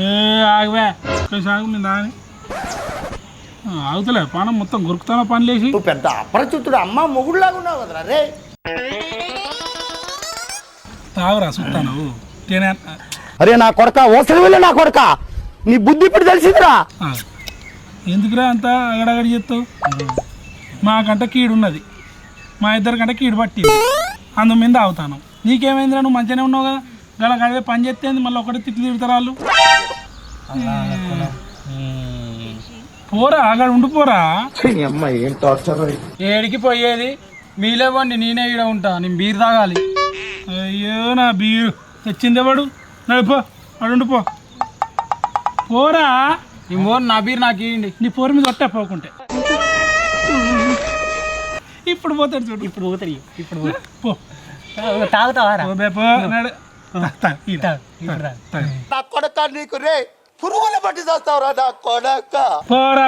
ఏ ఆగవే. మీ ఆగుతలే పానం మొత్తం గురుకుతాన పని లేచి నువ్వు పెద్ద అపరిచితుడు అమ్మ మొగుడులాగా ఉన్నావు కదరా రే. తాగురా చూస్తాను తినే అరే నా కొడక ఓసరి వెళ్ళి నా కొడక. నీ బుద్ధి ఇప్పుడు తెలిసిందిరా. ఆ. ఎందుకురా అంత అగడగడి చెప్తావు మాకంటే కీడు ఉన్నది మా ఇద్దరి కంటే కీడు పట్టింది. అందు మీద తాగుతాను నీకేమైందిరా? నువ్వు మంచిగానే ఉన్నావు కదా. గల గడివే పని చేస్తేంది మళ్ళీ ఒకటి తిట్లు తిడతారు వాళ్ళు పోరా అక్కడ ఉండిపోరా ఏడికి పోయేది? మీలేవ్వండి నేనే ఈడ ఉంటా. నేను బీర్ తాగాలి. అయ్యో నా బీరు. తెచ్చింది ఎవడు నడిపో అడు ఉండిపో పోరా. నీ మోర్ నా బీర్ నాకు ఇవ్వండి నీ పోరు మీద కొట్టే పోకుంటే. ఇప్పుడు పోతాడు చూడు. ఇప్పుడు పోతాడు ఇప్పుడు పో. కొడక నీకు రే పురుగుల పట్టి చేస్తావురా నా కొడక. పోరా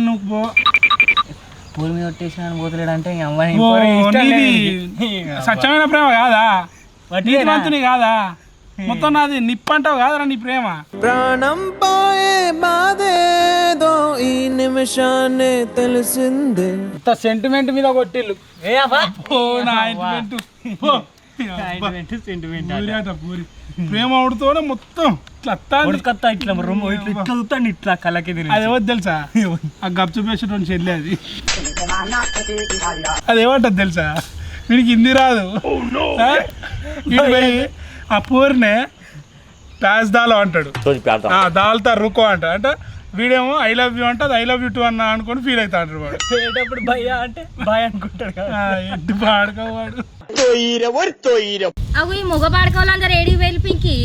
నువ్వు పో. పూల మీద కొట్టేసిన సత్యమైన ప్రేమ కాదా? నీతివంతుని కాదా? మొత్తం నాది నిప్పంటావు కాదరా నీ ప్రేమ? ప్రాణం పోయే ఈ నిమిషాన్ని తెలిసిందే. ఇంత సెంటిమెంట్ మీద కొట్టిల్లు. ప్రేమ ఉడుతోనే మొత్తం ఇట్లా. ఉడకత్తా ఇట్లా రొమ్మ ఇట్లా ఇట్లా చూస్తాను ఇట్లా కళ్ళకి తిరిగి. అది ఎవరు తెలుసా? ఆ గప్చు అది. అది ఏమంటది తెలుసా? వీడికి హిందీ రాదు? వీడు పోయి ఆ పూర్నే ప్యాస్ దాలో అంటాడు. ఆ, దాల్తా రుకో అంట. అంటే వీడేమో ఐ లవ్ యూ అంటే ఐ లవ్ యూ టూ అన్న అనుకొని ఫీల్ అవుతా అంటాడు వాడు. పోయేటప్పుడు భయ్యా అంటే భయ అనుకుంటాడు కదా. ఎడ్డు పాడుకోవాడు అవి ఈ మొగ పాడుకోవాలందరూ ఏడికి వెళ్ళి పింకి.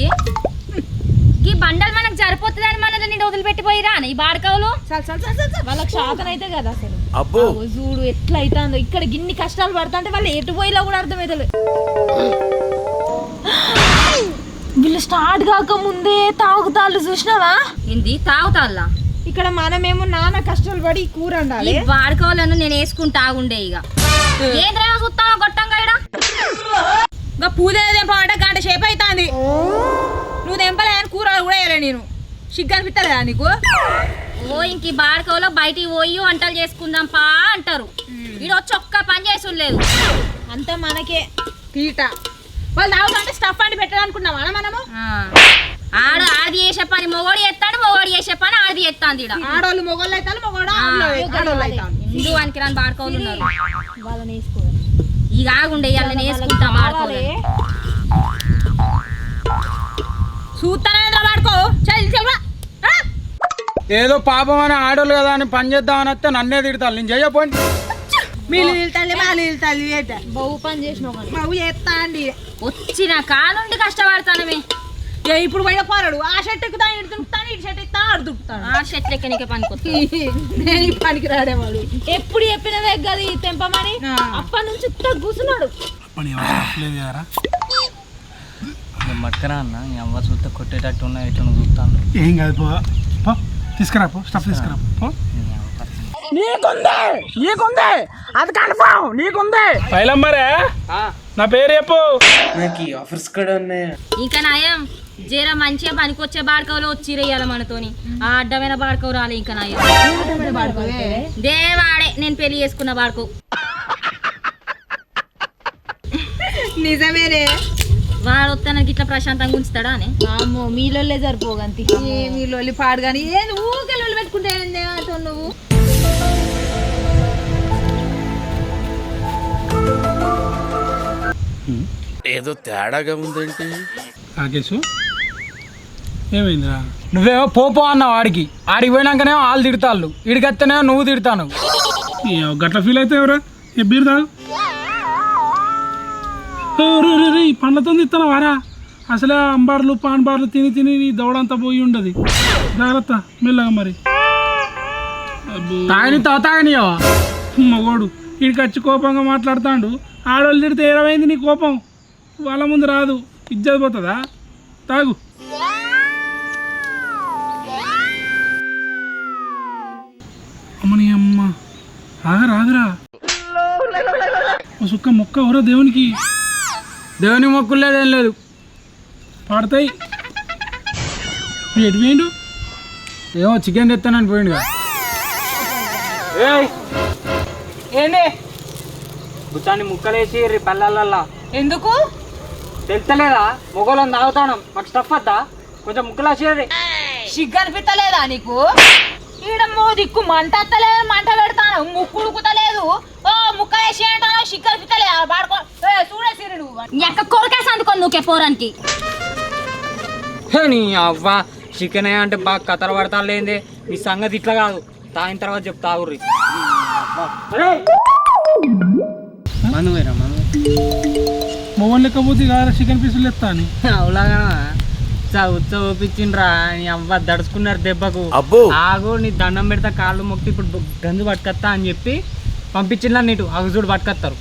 ఈ బండలు మనకు సరిపోతుందని మనల్ని వదిలిపెట్టిపోయిరా ఈ బాడకవులు చాలు చాలు చాలు చాలు, చాలు. వాళ్ళకి శాతం అయితే కదా అసలు. అబ్బో. చూడు ఎట్లా అవుతుందో ఇక్కడ గిన్ని కష్టాలు పడుతుంటే వాళ్ళు ఎటు పోయిలా కూడా అర్థమవుతలేదు వీళ్ళు స్టార్ట్ కాక ముందే తాగుతాళ్ళు చూసినావా? ఏంది తాగుతాల్లా ఇక్కడ మనమేమో నాన్న కష్టాలు పడి ఈ కూర ఈ ఉండాలి బాడకవులను నేను వేసుకుంటా ఉండే ఇక. ఏంద్రా చూస్తావా గొట్టంగా ఇడ ఇంకా పూజ తెంపమంటే గంట సేపు అవుతుంది నువ్వు తెంపలే అని కూరలు కూడా వేయలే నేను. సిగ్గు అనిపిస్తలేదా నీకు? ఓ ఇంక ఈ బాడకవులో బయటికి పోయి వంటలు చేసుకుందాం పా అంటారు. ఈడ వచ్చి ఒక్క పని చేసి లేదు అంతా మనకే. తీట. వాళ్ళు తాగుతుంటే స్టఫ్ అండి పెట్టాలనుకున్నావా మనము? ఆడ ఆది చేసే పని మొగోడు చేస్తాడు మొగోడు చేసే పని ఆది చేస్తాంది ఈడ. ఆడోళ్ళు మొగోళ్ళు అవుతారు మొగోడు ఆడోళ్ళు అవుతారు. ఎందు వానికి రాని బాడకవులు ఉన్నారు? వాళ్ళని వేసుకోవాలి. ఇక ఆగుండే వేసుకుంటాం బాడకవులు చూస్తానే పడుకో చల్ చల్ ఏదో పాపం అని ఆడోళ్ళు కదా అని పని చేద్దామని వస్తే నన్నే తిడతాను నేను చేయపోండి మీరు తల్లి వాళ్ళు తల్లి ఏట. బహు పని చేసినావు కానీ. బాబు చేస్తా అండి వచ్చిన కానుండి కష్టపడతానమే ఏ ఇప్పుడు బయట పోరాడు. ఆ షర్ట్ ఎక్కుతాను ఇటు దుంకుతాను ఇటు షర్ట్ అటు దుంకుతాను. ఆ షెట్ లెక్కనికే పనికొస్తా నేను ఈ పనికి రాడేవాడు ఎప్పుడు చెప్పినవే కదా ఈ తెంపమని. అప్పటి నుంచి ఇంత కూర్చున్నాడు ఎవరు మక్కరా అన్న అవ్వ చూస్తే కొట్టేటట్టు ఉన్న ఎటు చూస్తాను ఏం కాదు పో తీసుకురా పో. స్టఫ్ తీసుకురా పో. నీకుందే అది కన్ఫామ్ నీకుందే. పైలంబరే నా పేరు చెప్పు. నాకు ఈ ఆఫర్స్ కూడా ఉన్నాయి? ఇంకా నయం జర మంచిగా పనికొచ్చే బాడకవులు వచ్చిరయ్యాల మనతోని. ఆ అడ్డమైన బాడకవు రాలే ఇంకా నయం. దేవాడే నేను పెళ్ళి చేసుకున్న బాడకవు నిజమేనే. వాడు వస్తానికి ఇట్లా ప్రశాంతంగా ఉంచుతాడా అని. అమ్మో మీలోనే సరిపోగంతి మీ లొల్లి పాడు కానీ ఏది ఊకే లొల్లి పెట్టుకుంటే నువ్వు? ఏదో తేడాగా ఉందేంటి? రాకేష్ ఏమైందిరా? నువ్వేమో పోపో అన్నావు ఆడికి. ఆడికి పోయినాకనేమో వాళ్ళు తిడతాళ్ళు. ఇడికెత్తనేమో నువ్వు తిడతాను. ఏ గట్ల ఫీల్ అయితే ఎవరా? రే, ఈ పండ్లతో ఇస్తాను వారా అసలే అంబార్లు పాన్ బార్లు తిని తిని నీ దవడంతా పోయి ఉండదు. జాగ్రత్త మెల్లగా మరి. తాగని తాగనియో? మగోడు వీడికి వచ్చి కోపంగా మాట్లాడుతాడు. ఆడవాళ్ళు తిడితే ఏమైంది నీ కోపం? వాళ్ళ ముందు రాదు. ఇజ్జత్ పోతుందా? తాగు. అమ్మని అమ్మ. ఆగరా ఆగరా. సుక్క మొక్క ఎవరో దేవునికి. దేవుని మొక్కులు లేదు ఏం లేదు. పడతాయి. ఎటు పోయిండు? ఏమో చికెన్ తెస్తానని పోయిండుగా. ఏంది? బుచ్చాన్ని ముక్కలేసి పల్లెలల్లా ఎందుకు? తెలుస్తలేదా? మొగోళ్ళని తాగుతాను. మాకు స్టఫ్ వద్దా? కొంచెం ముక్కలేసేది. సిగ్గు అనిపిస్తలేదా నీకు? ఈడమ్మో దిక్కు మంట అత్తలేదు మంట పెడతాను. ముక్కు ఉడుకుతలేదు. ఓ ముక్క వేసి అంటాను సిగ్గు అనిపిస్తలేదు పాడుకో ఏ, చూడే సిరి నువ్వు. నీ అక్క కొరకేసి అందుకొని నువ్వు పోరానికి. నీ అవ్వ. చికెన్ అంటే బాగా కథలు పడతా లేదే. మీ సంగతి ఇట్లా కాదు. తాగిన తర్వాత చెప్తా ఊర్రి. మందు పోయినా మందు మొగన్ కాదు చికెన్ పీసులు ఎత్తా అని అవులాగా. ఓపించిండ్రా నీ అవ్వ దడుచుకున్నారు దెబ్బకు. అబ్బో. ఆగు నీ దండం పెడతా కాళ్ళు మొక్కి ఇప్పుడు గంజు పట్టుకొస్తా అని చెప్పి పంపించిండ్లా నీటు అగజుడు పట్టుకొస్తారు.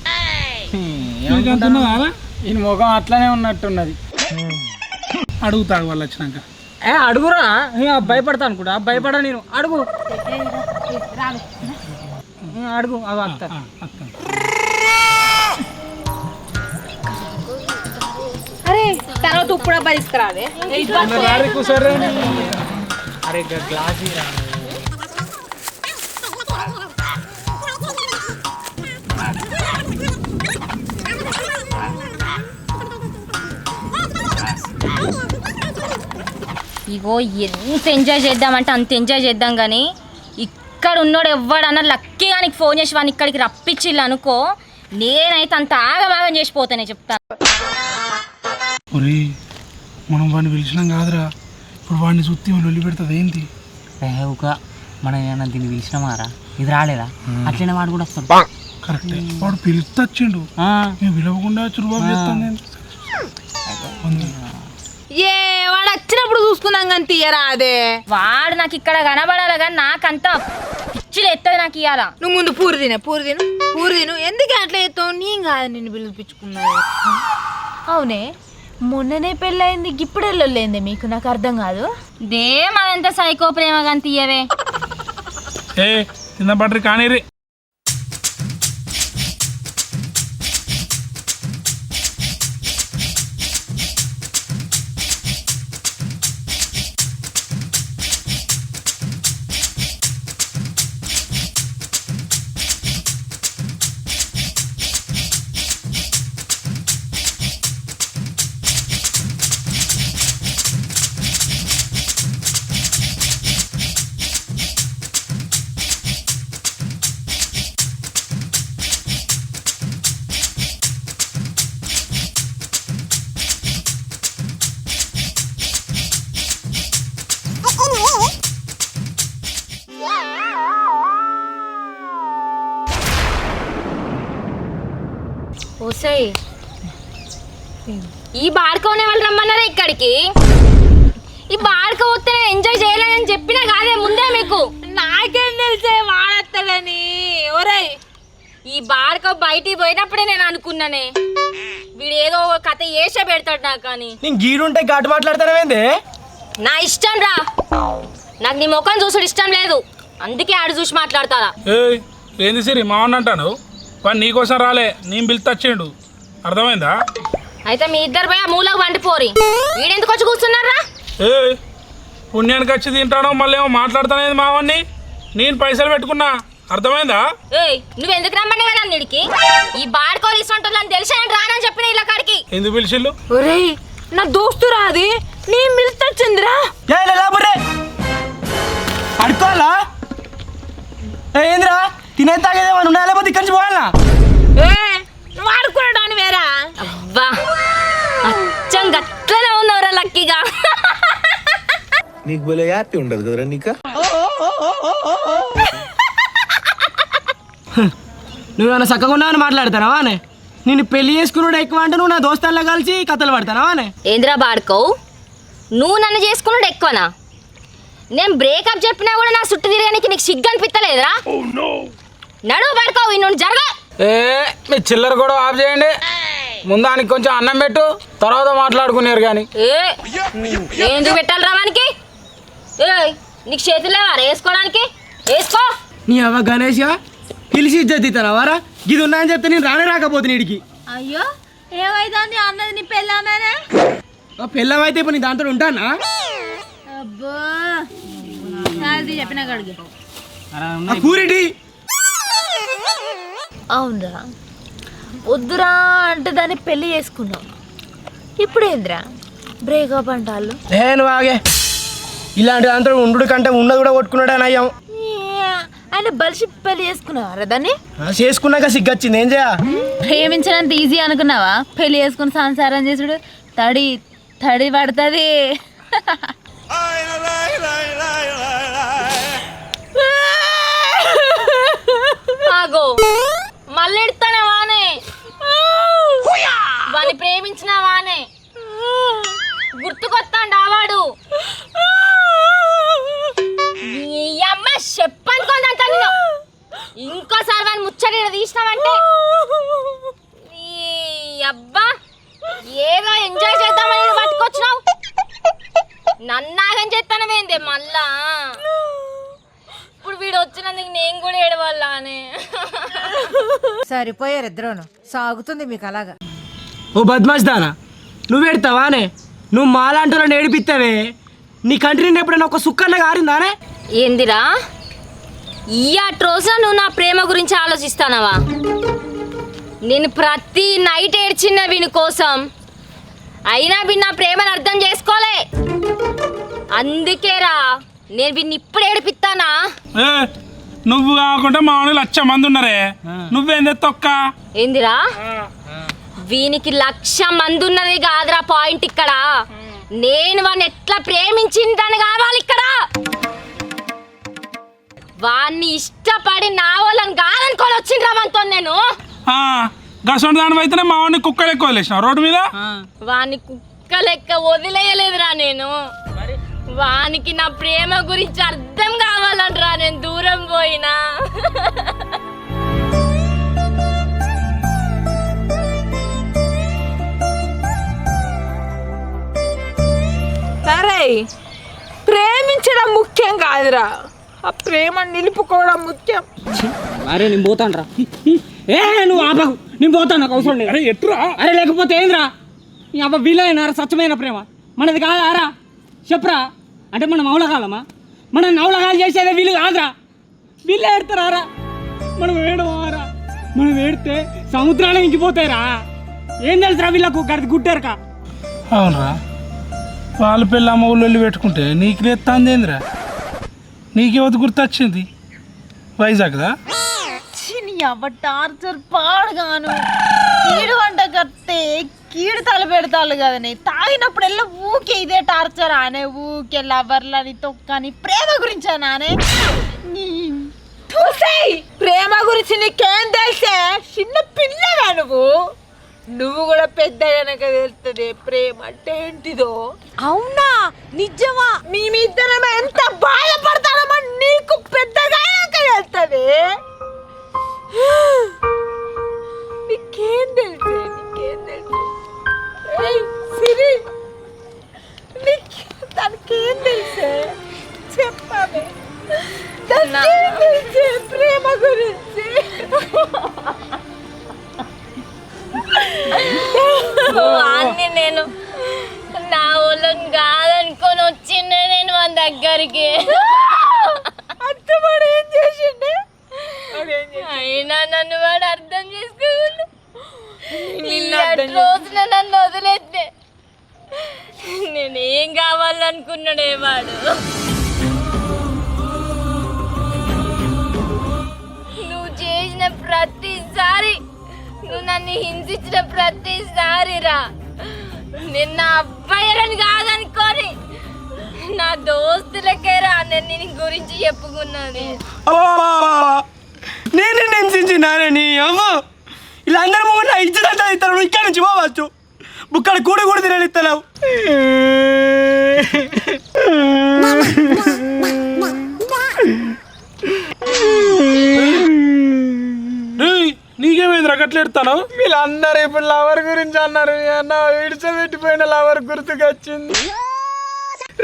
ఈయన ముఖం అట్లనే ఉన్నట్టున్నది. అడుగుతాడు వాళ్ళు వచ్చినాక. ఏ అడుగురా. ఇక భయపడతా అనుకుంటా భయపడా నేను. అడుగు. అడుగు అవి అత్త. ఇరా. ఇగో ఎంత ఎంజాయ్ చేద్దామంటే అంత ఎంజాయ్ చేద్దాం కానీ ఇక్కడ ఉన్నోడు ఎవ్వడన్నా లక్కీగా నీకు ఫోన్ చేసి వాడిని ఇక్కడికి రప్పించిల్లు అనుకో నేనైతే అంత ఆగమాగం చేసిపోతానే చెప్తాను. ఒరే మనం వాడిని పిలిచినాం కాదురా. ఇప్పుడు వాడిని సుత్తి వాళ్ళు పెడుతుంది ఏంటి? ఏ, ఒక మనం ఏమన్నా దీన్ని పిలిచినామారా ఇది రాలేదా? అట్లనే వాడు కూడా వస్తాడు. కరెక్టే. వాడు పిలిస్తే వచ్చిండు ఆ, మేము పిలవకుండా చురుబాబు చేస్తాను నేను. ఏ వాడు వచ్చినప్పుడు చూసుకుందాం కానీ తీయరా అదే. వాడు నాకు ఇక్కడ కనబడాలి కానీ నాకంతా పిచ్చిలు ఎత్తది నాకు ఇయ్యాల. నువ్వు ముందు పూరి తిన పూరి తిను పూరి తిను. ఎందుకు అట్లా ఎత్తావు? నేను కాదు నిన్ను పిలిపించుకున్నావు అవునే? మొన్ననే పెళ్ళయింది ఇప్పుడు వెళ్ళలేంది మీకు? నాకు అర్థం కాదు. దే మనంత సైకో ప్రేమ కానీ తీయవే. ఏ కింద పడ్రి కానీ రే ఓసై. ఈ బాడుకోనే వాళ్ళు రమ్మన్నారా ఇక్కడికి? ఈ బాడుక వస్తే ఎంజాయ్ చేయలేనని చెప్పినా కాదే ముందే మీకు. నాకేం తెలిసే వాడత్తదని. ఒరేయ్ ఈ బాడుక బయటికి పోయినప్పుడే నేను అనుకున్నానే. వీడు ఏదో ఒక కథ వేసే పెడతాడు నాకు కానీ నేను గీడుంటే ఘాటు మాట్లాడతానేంది నా ఇష్టం రా. నాకు నీ ముఖం చూసుడు ఇష్టం లేదు. అందుకే ఆడు చూసి మాట్లాడతారా ఏయ్ ఏంది సిరి? మావన్ అంటాను. వాడు నీకోసం రాలే నేను పిలిస్తే వచ్చిండు అర్థమైందా? అయితే మీ ఇద్దరు పోయి ఆ మూలకు వండిపోరి వీడెందుకు వచ్చి కూర్చున్నారా? ఏ పుణ్యానికి వచ్చి తింటానో మళ్ళీ ఏమో మాట్లాడుతానేది మావాడిని నేను పైసలు పెట్టుకున్నా. అర్థమైందా? ఏయ్ నువ్వు ఎందుకు రమ్మని కదా నీడికి ఈ బాడుకోలు ఇస్తుంటాను తెలిసా రానని చెప్పిన ఇలా కాడికి. ఎందుకు పిలిచిల్లు ఒరేయ్ నా దోస్తు రాది. నీ మిల్తొచ్చిందిరా అడుకోవాలా ఏంద్రా? తినే తాగేదేమని ఉన్నా లేకపోతే ఇక్కడి నుంచి పోవాలా ఆడుకున్నాడు వేరా? అబ్బా అచ్చం గట్లనే ఉన్నవరా లక్కీగా. నీకు భలే హ్యాపీ ఉండదు కదరా నీకా? నువ్వేమైనా చక్కగా ఉన్నావని మాట్లాడతానావా అనే నేను పెళ్ళి చేసుకున్నాడు ఎక్కువ అంటే నువ్వు నా దోస్తాల్లో కలిసి కథలు పడతానావా అనే ఏంద్రా బాడుకో? నువ్వు నన్ను చేసుకున్నాడు ఎక్కువనా? నేను బ్రేకప్ చెప్పినా కూడా నా చుట్టూ తిరగడానికి నీకు సిగ్గు అనిపిస్తలేదురా నడువు బాడుకో నుండి జరగ. ఏ మీ చిల్లర కూడా ఆఫ్ చేయండి. ముందానికి కొంచెం అన్నం పెట్టు తర్వాత మాట్లాడుకునేరు కానీ ఏ ఎందుకు పెట్టాలి రావానికి ఏ నీకు చేతులు లేవా వేసుకోవడానికి? వేసుకో. నీ అవ్వ గణేష్గా పిలిచి ఇజ్జత్ ఇస్తానావారా ఇది ఉన్నా అని చెప్తే నేను రానే రాకపోతే నీడికి అయ్యో ఏమైతుంది అన్నది నీ పెళ్ళామేనే? అయితే ఇప్పుడు నీ దాంతో ఉంటానా? అబ్బో అది చెప్పిన కడిగి కూరిటి అవునరా. వద్దురా అంటే దాన్ని పెళ్ళి చేసుకున్నాం. ఇప్పుడు ఏందిరా బ్రేకప్ అంటాళ్ళు. నేను ఆగే. ఇలాంటి దాంతో ఉండు కంటే ఉన్నది కూడా కొట్టుకున్నాడే నయ్యం ఏ, ఆయన బలిసి పెళ్ళి చేసుకున్నావారా దాన్ని? చేసుకున్నాక సిగ్గొచ్చింది. ఏం చేయ ప్రేమించడానికి ఈజీ అనుకున్నావా? పెళ్ళి చేసుకుని సంసారం చేసుడు తడి తడి పడుతుంది. ఆగో. మళ్ళీ ఎడతానే వానే వాని ప్రేమించిన వానే. గుర్తుకొస్తాండు ఆవాడు ఈ అమ్మ చెప్పనుకోండి అంట నేను ఇంకోసారి వాని ముచ్చట తీసినావంటే. ఈ అబ్బా ఏదో ఎంజాయ్ చేద్దామని పట్టుకొచ్చినావు. నన్నాగం చేస్తానమేందే మళ్ళా? వీడు వచ్చినందుకు నేను కూడా ఏడవాలా అని సరిపోయారు ఇద్దరును. సాగుతుంది మీకు అలాగా. ఓ బద్మాష్ దానా నువ్వు పెడతావానే నువ్వు మాలాంటి ఏడిపిస్తావే నీ కంట్రీని ఎప్పుడైనా ఒక సుక్కన్న గారిందానే? ఏందిరా? ఈ రోజున నువ్వు నా ప్రేమ గురించి ఆలోచిస్తానవా? నేను ప్రతి నైట్ ఏడ్చిన వీని కోసం. అయినా వీని నా ప్రేమను అర్థం చేసుకోలే. అందుకేరా. నేను వీడిని ఇప్పుడు ఏడిపిస్తానా? ఏ నువ్వు కాకుండా మా వాళ్ళు లక్ష మంది ఉన్నారే. నువ్వేందే తొక్క? ఏందిరా? వీనికి లక్ష మంది ఉన్నది కాదురా పాయింట్ ఇక్కడ. నేను వాడిని ఎట్లా ప్రేమించిందని కావాలి ఇక్కడ? వాణ్ణి ఇష్టపడి నా వాళ్ళని కాదనుకొని వచ్చిండ్రా మనతో నేను. దాని అయితేనే మా వాడిని కుక్కలు ఎక్కువ రోడ్డు మీద? వాణ్ణి కుక్క లెక్క వదిలేయలేదురా నేను. వానికి నా ప్రేమ గురించి అర్థం కావాలంటరా నేను దూరం పోయినా. సరే ప్రేమించడం ముఖ్యం కాదురా. ఆ ప్రేమ నిలుపుకోవడం ముఖ్యం. అరే నేను పోతాను రా ఏ నువ్వు ఆపకు. నేను పోతాను నాకు అవసరం లేదు. అరే ఎట్టురా? అరే లేకపోతే ఏంద్రా? నీ అబ్బ వీలైనారా స్వచ్ఛమైన ప్రేమ. మనది కాదారా? చెప్పురా? అంటే మనం అవులగాలమా మనం నవలగాలు చేసేదే వీళ్ళు కాదురా. వీళ్ళు ఏడతారా మనం ఏడవారా? మనం ఏడితే సముద్రాలు ఇంకిపోతాయిరా. ఏం తెలుసురా వీళ్ళకు గడిది గుట్టారుకా అవునరా. వాళ్ళ పిల్ల అమ్మ ఊళ్ళో పెట్టుకుంటే నీకు లేస్తాంది ఏందిరా? నీకేవద్దు గుర్తొచ్చింది? వైజాగ్దా? అవ్వ టార్చర్ పాడుగాను. వంట కడితే కీడు తల పెడతాడు కదని తాగినప్పుడల్లా ఊకే ఇదే టార్చర్ ఆనే ఊకే లవర్లని తొక్కని ప్రేమ గురించి నానే? చూసేయ్ ప్రేమ గురించి నీకేం తెలిసే? చిన్న పిల్లగా నువ్వు? నువ్వు కూడా పెద్ద గనక తెలుస్తుంది ప్రేమ అంటే ఏంటిదో? అవునా? నిజమా? మేమిద్దరం ఎంత బాధపడతామో నీకు పెద్దగా తెలుస్తుంది. నీకేం తెలుసు? నీకేం తెలుసు? సిరి తెలుసే? ప్రేమ గురించి? వాడిని నేను నా కాదనుకొని వచ్చిండే నేను మన దగ్గరికి. అత్తవాడు ఏం చేసిండే? అయినా నన్ను వాడు అర్థం చేసుకోకుండా రోజున నన్ను వదిలేస్తే నేను ఏం కావాలనుకున్నాడే వాడు? నువ్వు చేసిన ప్రతిసారి నువ్వు నన్ను హింసించిన ప్రతిసారి రా. నేను నా అబ్బాయిలని కాదనుకొని నా దోస్తులకే రా నేను నీ గురించి చెప్పుకున్నది. నేను హింసించినానే నీ అమ్మ ఇలా అందరి ముందు నా ఇజ్జత్ అంతా ఇస్తాను నువ్వు ఇక్కడి నుంచి పోవచ్చు. బుక్కడ కూడి కూడా తిననిస్తున్నావు ఏయ్, నీకేమైందిరా గట్ల ఎడతాను వీళ్ళందరూ ఇప్పుడు లవర్ గురించి అన్నారు. అన్న విడిచబెట్టిపోయిన లవర్ గుర్తుకొచ్చింది.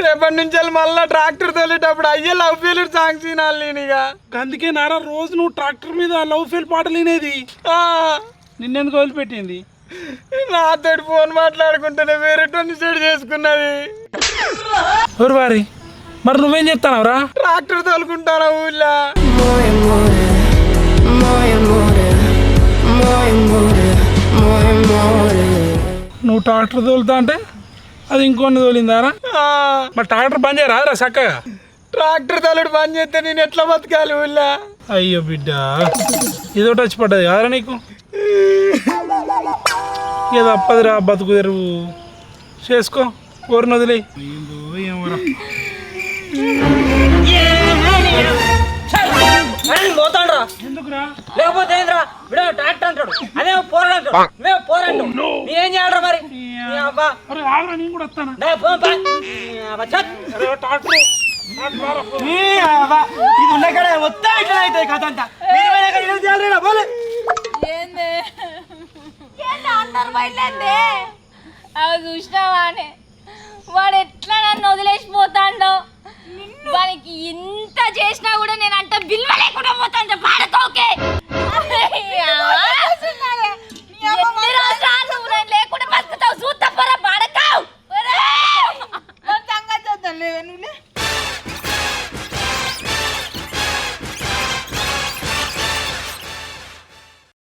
రేపటి నుంచి వెళ్ళి మళ్ళీ ట్రాక్టర్ తోలేటప్పుడు అయ్యే లవ్ ఫెయిల్యూర్ సాంగ్స్ వినాలి నేనిగా. అందుకే నారా రోజు నువ్వు ట్రాక్టర్ మీద లవ్ ఫెయిల్ పాటలు వినేది నిన్నెందుకు వదిలిపెట్టింది? నాతోటి ఫోన్ మాట్లాడుకుంటేనే వేరే సెట్ చేసుకున్నది. ఎవరు వారి మరి నువ్వేం చెప్తానవరా? ట్రాక్టర్ తోలుకుంటాను ఊళ్ళో? నువ్వు ట్రాక్టర్ తోలుతా అంటే అది ఇంకొన్ని తోలిందారా? మరి ట్రాక్టర్ బంద్ చేయరా రా చక్కగా? ట్రాక్టర్ తోలుడు పని చేస్తే నేను ఎట్లా బతకాలి ఊళ్ళో? అయ్యో బిడ్డ ఇదోటి వచ్చి పడ్డది కాదరా నీకు. ఏదో అప్పదిరా బతుకు తెరువు? చేసుకో ఊరిని వదిలే. ఏమోరా పోతాడు ఎందుకురా? లేకపోతే ఏంద్రా? విడో ట్రాక్టర్ అంటాడు. అదే పోరాడు అంటాడు. మేము పోరాడు. నేనేం చేయాలరా మరి? నీ అబ్బా. అరే ఆగురా నేను కూడా వస్తాను? నే పో పా. నీ అబ్బా చత్. అరే ట్రాక్టర్. నీ అబ్బా. ఇది ఉన్న కాడ మొత్తం ఇట్లా అవుతుంది కథ అంతా. అంటారు బయటండి అవి చూసినావానే వాడు ఎట్లా నన్ను వదిలేసిపోతాడో వానికి ఇంత చేసినా కూడా నేను అంత విలువ లేకుండా పోతాను చెప్పాడతో ఓకే లేకుండా బతుకుతావు? చూస్తా పోరా పాడకావు